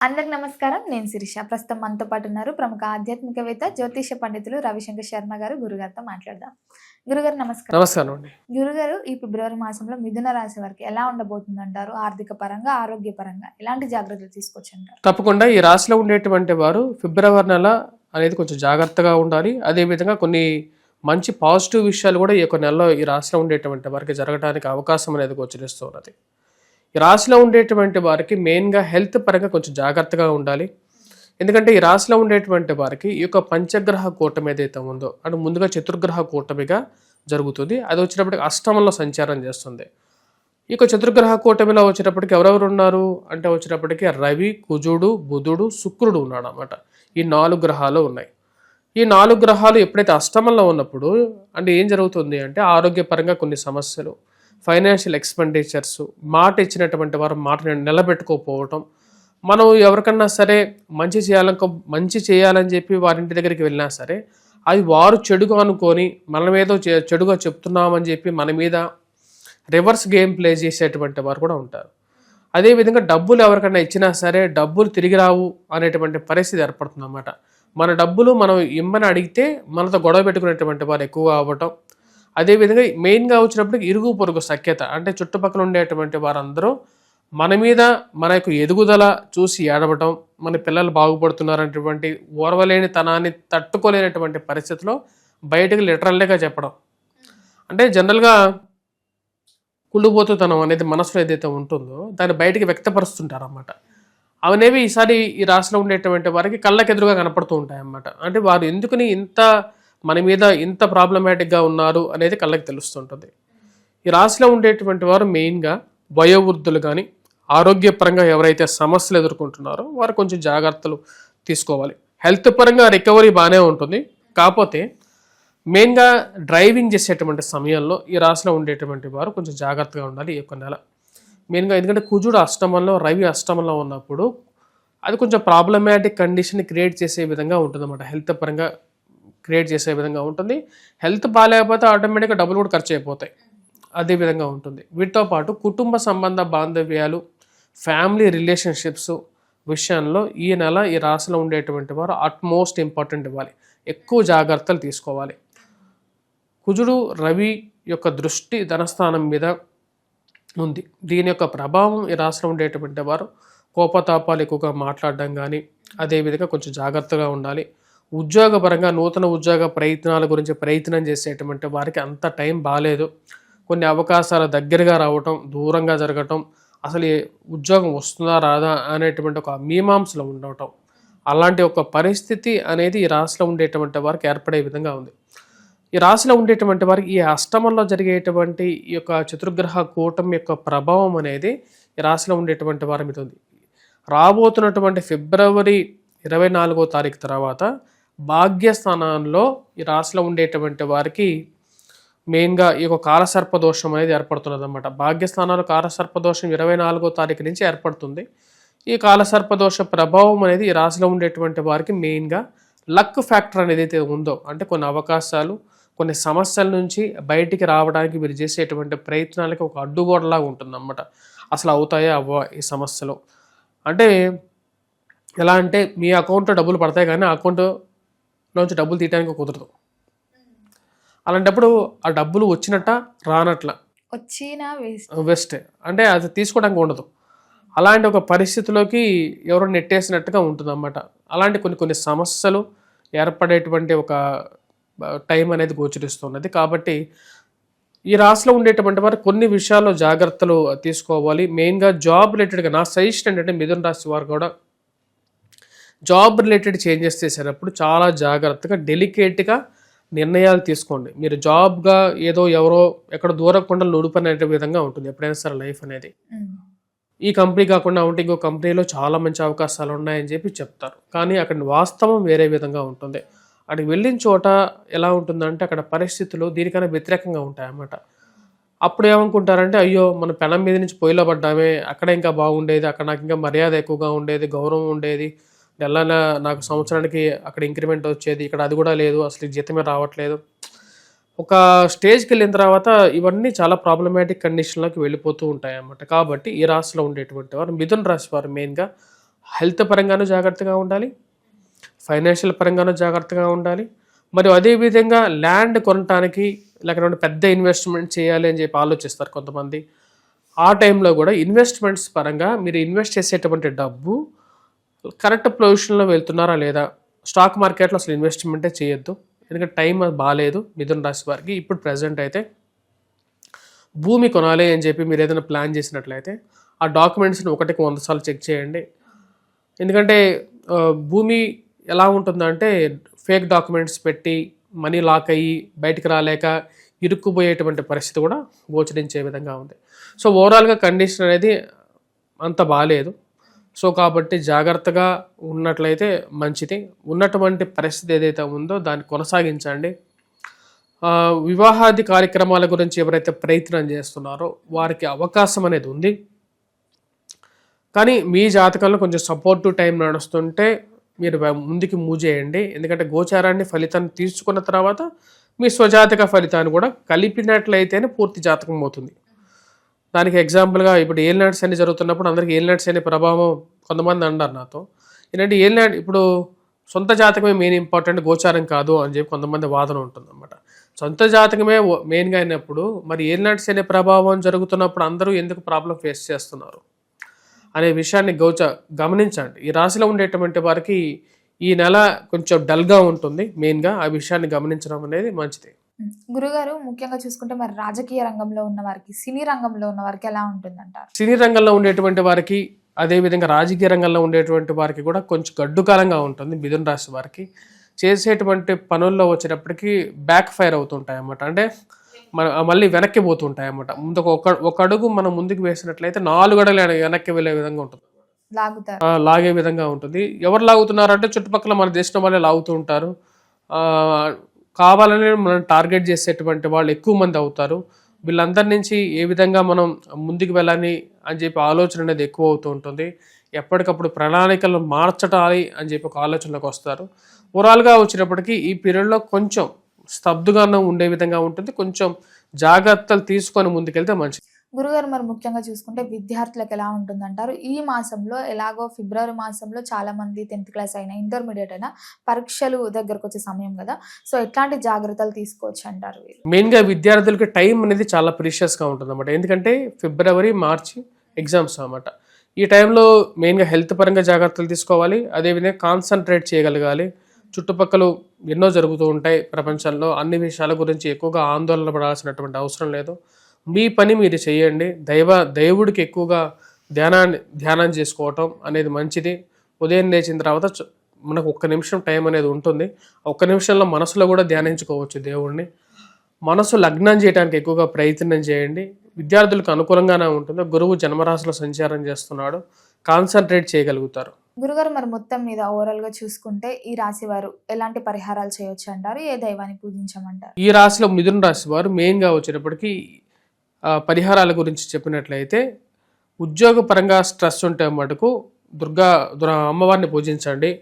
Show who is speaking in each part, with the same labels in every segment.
Speaker 1: అందరికి నమస్కారం. నేను శిరీష. ప్రస్తుతం మనతో పాటు ఉన్నారు ప్రముఖ ఆధ్యాత్మికవేత్త జ్యోతిష పండితులు రవిశంకర్ శర్మ గారు. గురుగారితో మాట్లాడదాం. గురుగారు నమస్కారం.
Speaker 2: నమస్కారం అండి.
Speaker 1: గురుగారు ఈ ఫిబ్రవరి మాసంలో మిథున రాశి వారికి ఎలా ఉండబోతుంది అంటారు ఆర్థిక పరంగా ఆరోగ్య పరంగా ఎలాంటి జాగ్రత్తలు తీసుకొచ్చి అంటారు
Speaker 2: తప్పకుండా ఈ రాశిలో ఉండేటువంటి వారు ఫిబ్రవరి నెల అనేది కొంచెం జాగ్రత్తగా ఉండాలి. అదేవిధంగా కొన్ని మంచి పాజిటివ్ విషయాలు కూడా ఈ యొక్క నెలలో ఈ రాశిలో ఉండేటువంటి వారికి జరగడానికి అవకాశం అనేది గోచరిస్తూ ఉన్నది. ఈ రాశిలో ఉండేటువంటి వారికి మెయిన్గా హెల్త్ పరంగా కొంచెం జాగ్రత్తగా ఉండాలి. ఎందుకంటే ఈ రాశిలో ఉండేటువంటి వారికి ఈ యొక్క పంచగ్రహ కూటమి ఏదైతే ఉందో అంటే ముందుగా చతుర్గ్రహ కూటమిగా జరుగుతుంది. అది వచ్చినప్పటికి అష్టమంలో సంచారం చేస్తుంది. ఈ యొక్క చతుర్గ్రహ కూటమిలో వచ్చేటప్పటికి ఎవరెవరు ఉన్నారు? అంటే వచ్చినప్పటికి రవి కుజుడు బుధుడు శుక్రుడు ఉన్నాడు అనమాట ఈ నాలుగు గ్రహాలు ఉన్నాయి. ఈ నాలుగు గ్రహాలు ఎప్పుడైతే అష్టమంలో ఉన్నప్పుడు అంటే ఏం జరుగుతుంది అంటే ఆరోగ్యపరంగా కొన్ని సమస్యలు ఫైనాన్షియల్ ఎక్స్పెండిచర్స్ మాట ఇచ్చినటువంటి వారు మాటని నిలబెట్టుకోకపోవటం మనం ఎవరికన్నా సరే మంచి చేయాలనుకో మంచి చేయాలని చెప్పి వారి ఇంటి దగ్గరికి వెళ్ళినా సరే అది వారు చెడుగా అనుకొని మనం ఏదో చె- చెడుగా చెప్తున్నామని చెప్పి మన మీద రివర్స్ గేమ్ ప్లే చేసేటువంటి వారు కూడా ఉంటారు. అదేవిధంగా డబ్బులు ఎవరికైనా ఇచ్చినా సరే డబ్బులు తిరిగి రావు అనేటువంటి పరిస్థితి ఏర్పడుతుంది అన్నమాట మన డబ్బులు మనం ఇమ్మని అడిగితే మనతో గొడవ పెట్టుకునేటువంటి వారు ఎక్కువ అవ్వటం అదేవిధంగా మెయిన్గా వచ్చినప్పటికి ఇరుగు పొరుగు సఖ్యత అంటే చుట్టుపక్కల ఉండేటువంటి వారందరూ మన మీద మన యొక్క ఎదుగుదల చూసి ఏడవటం మన పిల్లలు బాగుపడుతున్నారనేటువంటి ఓర్వలేని తనాన్ని తట్టుకోలేనటువంటి పరిస్థితిలో బయటకు లిటరల్గా చెప్పడం. అంటే జనరల్గా కుళ్ళుపోతుతనం అనేది మనసులో ఏదైతే ఉంటుందో దాన్ని బయటికి వ్యక్తపరుస్తుంటారు అన్నమాట అవనేవి ఈసారి ఈ రాశిలో ఉండేటువంటి వారికి కళ్ళకెదురుగా కనపడుతూ ఉంటాయి అన్నమాట అంటే వారు ఎందుకుని ఇంత మన మీద ఇంత ప్రాబ్లమాటిక్గా ఉన్నారు అనేది కళ్ళకి తెలుస్తుంటుంది. ఈ రాశిలో ఉండేటువంటి వారు మెయిన్గా వయోవృద్ధులు కానీ ఆరోగ్యపరంగా ఎవరైతే సమస్యలు ఎదుర్కొంటున్నారో వారు కొంచెం జాగ్రత్తలు తీసుకోవాలి. హెల్త్ పరంగా రికవరీ బాగానే ఉంటుంది. కాకపోతే మెయిన్గా డ్రైవింగ్ చేసేటువంటి సమయంలో ఈ రాశిలో ఉండేటువంటి వారు కొంచెం జాగ్రత్తగా ఉండాలి ఈ యొక్క నెల. మెయిన్గా ఎందుకంటే కుజుడు అష్టమంలో రవి అష్టమంలో ఉన్నప్పుడు అది కొంచెం ప్రాబ్లమాటిక్ కండిషన్ క్రియేట్ చేసే విధంగా ఉంటుంది అన్నమాట హెల్త్ పరంగా క్రియేట్ చేసే విధంగా ఉంటుంది. హెల్త్ బాగాలేకపోతే ఆటోమేటిక్గా డబ్బులు కూడా ఖర్చు అయిపోతాయి. అదే విధంగా ఉంటుంది. వీటితో పాటు కుటుంబ సంబంధ బాంధవ్యాలు ఫ్యామిలీ రిలేషన్షిప్స్ విషయంలో ఈ నెల ఈ రాశిలో ఉండేటువంటి వారు అట్మోస్ట్ ఇంపార్టెంట్ ఇవ్వాలి. ఎక్కువ జాగ్రత్తలు తీసుకోవాలి. కుజుడు రవి యొక్క దృష్టి ధనస్థానం మీద ఉంది. దీని యొక్క ప్రభావం ఈ రాశిలో ఉండేటువంటి వారు కోపతాపాలు ఎక్కువగా మాట్లాడడం కానీ అదేవిధంగా కొంచెం జాగ్రత్తగా ఉండాలి. ఉద్యోగపరంగా నూతన ఉద్యోగ ప్రయత్నాల గురించి ప్రయత్నం చేసేటువంటి వారికి అంత టైం బాగాలేదు కొన్ని అవకాశాల దగ్గరగా రావటం దూరంగా జరగటం అసలు ఈ ఉద్యోగం వస్తుందా రాదా అనేటువంటి ఒక మీమాంసలో ఉండటం అలాంటి ఒక పరిస్థితి అనేది ఈ రాశిలో ఉండేటువంటి వారికి ఏర్పడే విధంగా ఉంది. ఈ రాశిలో ఉండేటువంటి వారికి ఈ అష్టమంలో జరిగేటువంటి ఈ యొక్క చతుర్గ్రహ కూటమి యొక్క ప్రభావం అనేది ఈ రాశిలో ఉండేటువంటి వారి మీద ఉంది. రాబోతున్నటువంటి ఫిబ్రవరి ఇరవై నాలుగో తారీఖు తర్వాత భాగ్యస్థానంలో ఈ రాశిలో ఉండేటువంటి వారికి మెయిన్గా ఈ యొక్క కాలసర్ప దోషం అనేది ఏర్పడుతున్నది అనమాట భాగ్యస్థానాలు కాలసర్ప దోషం ఇరవై నాలుగో తారీఖు నుంచి ఏర్పడుతుంది. ఈ కాలసర్ప దోష ప్రభావం అనేది ఈ రాశిలో ఉండేటువంటి వారికి మెయిన్గా లక్ ఫ్యాక్టర్ అనేది అయితే ఉందో అంటే కొన్ని అవకాశాలు కొన్ని సమస్యల నుంచి బయటికి రావడానికి మీరు చేసేటువంటి ప్రయత్నాలకి ఒక అడ్డుగోడలాగా ఉంటుంది అన్నమాట అసలు అవుతాయా అవ్వ ఈ సమస్యలు? అంటే ఎలా అంటే మీ అకౌంట్లో డబ్బులు పడతాయి కానీ అకౌంట్ అకౌంట్లోంచి డబ్బులు తీయడానికి కుదరదు. అలాంటప్పుడు ఆ డబ్బులు వచ్చినట్ట రానట్ల.
Speaker 1: వచ్చిన వేస్ట్.
Speaker 2: వెస్ట్. అంటే అది తీసుకోవడానికి ఉండదు. అలాంటి ఒక పరిస్థితిలోకి ఎవరో నెట్టేసినట్టుగా ఉంటుంది అన్నమాట అలాంటి కొన్ని కొన్ని సమస్యలు ఏర్పడేటువంటి ఒక టైం అనేది గోచరిస్తున్నది. కాబట్టి ఈ రాశిలో ఉండేటువంటి వారు కొన్ని విషయాల్లో జాగ్రత్తలు తీసుకోవాలి. మెయిన్గా జాబ్ రిలేటెడ్గా నా సజెషన్ ఏంటంటే మిథున రాశి వారు కూడా జాబ్ రిలేటెడ్ చేంజెస్ చేసేటప్పుడు చాలా జాగ్రత్తగా డెలికేట్గా నిర్ణయాలు తీసుకోండి. మీరు జాబ్గా ఏదో ఎవరో ఎక్కడ దూరం కొండలు నుడుపనే విధంగా ఉంటుంది ఎప్పుడైనా సరే లైఫ్ అనేది. ఈ కంపెనీ కాకుండా ఉంటే ఇంకో కంపెనీలో చాలా మంచి అవకాశాలు ఉన్నాయని చెప్పి చెప్తారు. కానీ అక్కడ వాస్తవం వేరే విధంగా ఉంటుంది. అక్కడికి వెళ్ళిన చోట ఎలా ఉంటుందంటే అక్కడ పరిస్థితులు దీనికన్నా వ్యతిరేకంగా ఉంటాయన్నమాట. అప్పుడు ఏమనుకుంటారంటే అయ్యో మన పెనం మీద నుంచి పొయ్యిలో పడ్డామే అక్కడ ఇంకా బాగుండేది అక్కడ నాకు ఇంకా మర్యాద ఎక్కువగా ఉండేది గౌరవం ఉండేది నెల నాకు సంవత్సరానికి అక్కడ ఇంక్రిమెంట్ వచ్చేది. ఇక్కడ అది కూడా లేదు. అసలు జీతమే రావట్లేదు. ఒక స్టేజ్కి వెళ్ళిన తర్వాత ఇవన్నీ చాలా ప్రాబ్లమాటిక్ కండిషన్లోకి వెళ్ళిపోతూ ఉంటాయి అన్నమాట కాబట్టి ఈ రాశిలో ఉండేటువంటి వారు మిథున రాశి వారు మెయిన్గా హెల్త్ పరంగానూ జాగ్రత్తగా ఉండాలి. ఫైనాన్షియల్ పరంగానూ జాగ్రత్తగా ఉండాలి. మరియు అదేవిధంగా ల్యాండ్ కొనటానికి లేకపోతే పెద్ద ఇన్వెస్ట్మెంట్ చేయాలి అని చెప్పి ఆలోచిస్తారు కొంతమంది. ఆ టైంలో కూడా ఇన్వెస్ట్మెంట్స్ పరంగా మీరు ఇన్వెస్ట్ చేసేటువంటి డబ్బు కరెక్ట్ పొజిషన్లో వెళ్తున్నారా లేదా? స్టాక్ మార్కెట్లో అసలు ఇన్వెస్ట్మెంటే చేయొద్దు. ఎందుకంటే టైం అది బాగాలేదు మిథున రాశి వారికి. ఇప్పుడు ప్రజెంట్ అయితే భూమి కొనాలి అని చెప్పి మీరు ఏదైనా ప్లాన్ చేసినట్లయితే ఆ డాక్యుమెంట్స్ని ఒకటికి వంద సార్లు చెక్ చేయండి. ఎందుకంటే భూమి ఎలా ఉంటుందంటే ఫేక్ డాక్యుమెంట్స్ పెట్టి మనీ లాక్ అయ్యి బయటకు రాలేక ఇరుక్కుపోయేటువంటి పరిస్థితి కూడా గోచరించే విధంగా ఉంది. సో ఓవరాల్గా కండిషన్ అనేది అంత బాగాలేదు సో కాబట్టి జాగ్రత్తగా ఉన్నట్లయితే మంచిది. ఉన్నటువంటి పరిస్థితి ఏదైతే ఉందో దాన్ని కొనసాగించండి. వివాహాది కార్యక్రమాల గురించి ఎవరైతే ప్రయత్నం చేస్తున్నారో వారికి అవకాశం అనేది ఉంది. కానీ మీ జాతకంలో కొంచెం సపోర్టివ్ టైం నడుస్తుంటే మీరు ముందుకి ముందుకు మూవ్ చేయండి. ఎందుకంటే గోచారాన్ని ఫలితాన్ని తీసుకున్న తర్వాత మీ స్వజాతక ఫలితాన్ని కూడా కలిపినట్లయితేనే పూర్తి జాతకం అవుతుంది. దానికి ఎగ్జాంపుల్గా ఇప్పుడు ఏలినాడ్స్ అని జరుగుతున్నప్పుడు అందరికీ ఏలినాడ్స్ అనే ప్రభావం కొంతమంది అన్నారు నాతో. ఏంటంటే ఏలినాడ్ ఇప్పుడు సొంత జాతకమే మెయిన్ ఇంపార్టెంట్ గోచారం కాదు అని చెప్పి కొంతమంది వాదన ఉంటుందన్నమాట. సొంత జాతకమే మెయిన్గా అయినప్పుడు మరి ఏలినాడ్స్ అనే ప్రభావం జరుగుతున్నప్పుడు అందరూ ఎందుకు ప్రాబ్లం ఫేస్ చేస్తున్నారు? అనే విషయాన్ని గౌచ గమనించండి. ఈ రాశిలో ఉండేటువంటి వారికి ఈ నెల కొంచెం డల్గా ఉంటుంది మెయిన్గా ఆ విషయాన్ని గమనించడం అనేది మంచిది.
Speaker 1: గురుగారు ముఖ్యంగా చూసుకుంటే మరి రాజకీయ రంగంలో ఉన్న వారికి సినీ రంగంలో ఉన్న వారికి ఎలా ఉంటుందంటారు?
Speaker 2: సినీ రంగంలో ఉండేటువంటి వారికి అదేవిధంగా రాజకీయ రంగంలో ఉండేటువంటి వారికి కూడా కొంచెం గడ్డు కాలంగా ఉంటుంది మిథున రాశి వారికి. చేసేటువంటి పనుల్లో వచ్చేటప్పటికి బ్యాక్ ఫైర్ అవుతుంటాయి అన్నమాట అంటే మన మళ్ళీ వెనక్కి పోతుంటాయి అన్నమాట ముందుకు ఒక ఒక అడుగు మనం ముందుకు వేసినట్లయితే నాలుగు అడుగులు వెనక్కి వెళ్ళే విధంగా ఉంటుంది. లాగే విధంగా ఉంటుంది. ఎవరు లాగుతున్నారు అంటే చుట్టుపక్కల మన దేశం వాళ్ళే లాగుతూ ఉంటారు. ఆ, కావాలని మనం టార్గెట్ చేసేటువంటి వాళ్ళు ఎక్కువ మంది అవుతారు. వీళ్ళందరి నుంచి ఏ విధంగా మనం ముందుకు వెళ్ళాలి అని చెప్పి ఆలోచన అనేది ఎక్కువ అవుతూ ఉంటుంది. ఎప్పటికప్పుడు ప్రణాళికలు మార్చటాలి అని చెప్పి ఒక ఆలోచనలోకి వస్తారు. ఓవరాల్గా వచ్చినప్పటికీ ఈ పీరియడ్లో కొంచెం స్తబ్దుగానే ఉండే విధంగా ఉంటుంది. కొంచెం జాగ్రత్తలు తీసుకొని ముందుకెళ్తే మంచిది.
Speaker 1: గురుగారు మరి ముఖ్యంగా చూసుకుంటే విద్యార్థులకు ఎలా ఉంటుందంటారు? ఈ మాసంలో ఎలాగో ఫిబ్రవరి మాసంలో చాలా మంది టెన్త్ క్లాస్ అయినా ఇంటర్మీడియట్ అయినా పరీక్షలు దగ్గరకు వచ్చే సమయం కదా. సో ఎట్లాంటి జాగ్రత్తలు తీసుకోవచ్చు అంటారు
Speaker 2: మెయిన్గా విద్యార్థులకు టైం అనేది చాలా ప్రీషియస్గా ఉంటుంది అనమాట ఎందుకంటే ఫిబ్రవరి మార్చి ఎగ్జామ్స్ అనమాట ఈ టైంలో మెయిన్గా హెల్త్ పరంగా జాగ్రత్తలు తీసుకోవాలి. అదేవిధంగా కాన్సన్ట్రేట్ చేయగలగాలి. చుట్టుపక్కల ఎన్నో జరుగుతూ ఉంటాయి ప్రపంచంలో. అన్ని విషయాల గురించి ఎక్కువగా ఆందోళన పడాల్సినటువంటి అవసరం లేదు. మీ పని మీరు చేయండి. దైవ దేవుడికి ఎక్కువగా ధ్యానాన్ని ధ్యానం చేసుకోవటం అనేది మంచిది. ఉదయం లేచిన తర్వాత మనకు ఒక్క నిమిషం టైం అనేది ఉంటుంది. ఒక్క నిమిషంలో మనసులో కూడా ధ్యానించుకోవచ్చు దేవుడిని మనసు లగ్నం చేయడానికి ఎక్కువగా ప్రయత్నం చేయండి. విద్యార్థులకు అనుకూలంగానే ఉంటుంది. గురువు జన్మరాశిలో సంచారం చేస్తున్నాడు. కాన్సన్ట్రేట్ చేయగలుగుతారు.
Speaker 1: గురుగారు మరి మొత్తం మీద ఓవరాల్గా చూసుకుంటే ఈ రాశి వారు ఎలాంటి పరిహారాలు చేయొచ్చు అంటారు? ఏ దైవాన్ని పూజించమంటారు?
Speaker 2: ఈ రాశిలో మిథున రాశి వారు మెయిన్గా వచ్చేటప్పటికి ఆ, పరిహారాల గురించి చెప్పినట్లయితే ఉద్యోగపరంగా స్ట్రెస్ ఉంటే మటుకు దుర్గా దుర్గా అమ్మవారిని పూజించండి.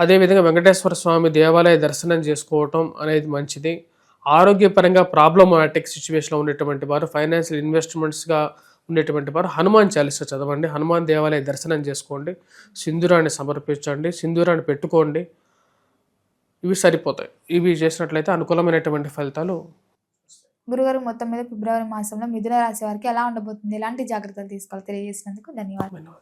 Speaker 2: అదేవిధంగా వెంకటేశ్వర స్వామి దేవాలయ దర్శనం చేసుకోవటం అనేది మంచిది. ఆరోగ్యపరంగా ప్రాబ్లమాటిక్ సిచ్యువేషన్లో ఉండేటువంటి వారు ఫైనాన్షియల్ ఇన్వెస్ట్మెంట్స్గా ఉండేటువంటి వారు హనుమాన్ చాలీస చదవండి. హనుమాన్ దేవాలయ దర్శనం చేసుకోండి. సింధూరాన్ని సమర్పించండి. సింధూరాన్ని పెట్టుకోండి. ఇవి సరిపోతాయి. ఇవి చేసినట్లయితే అనుకూలమైనటువంటి ఫలితాలు
Speaker 1: గురుగారు మొత్తం మీద ఫిబ్రవరి మాసంలో మిథున రాశి వారికి ఎలా ఉండబోతుంది? ఎలాంటి జాగ్రత్తలు తీసుకోవాలి? తెలియజేసినందుకు ధన్యవాదాలు.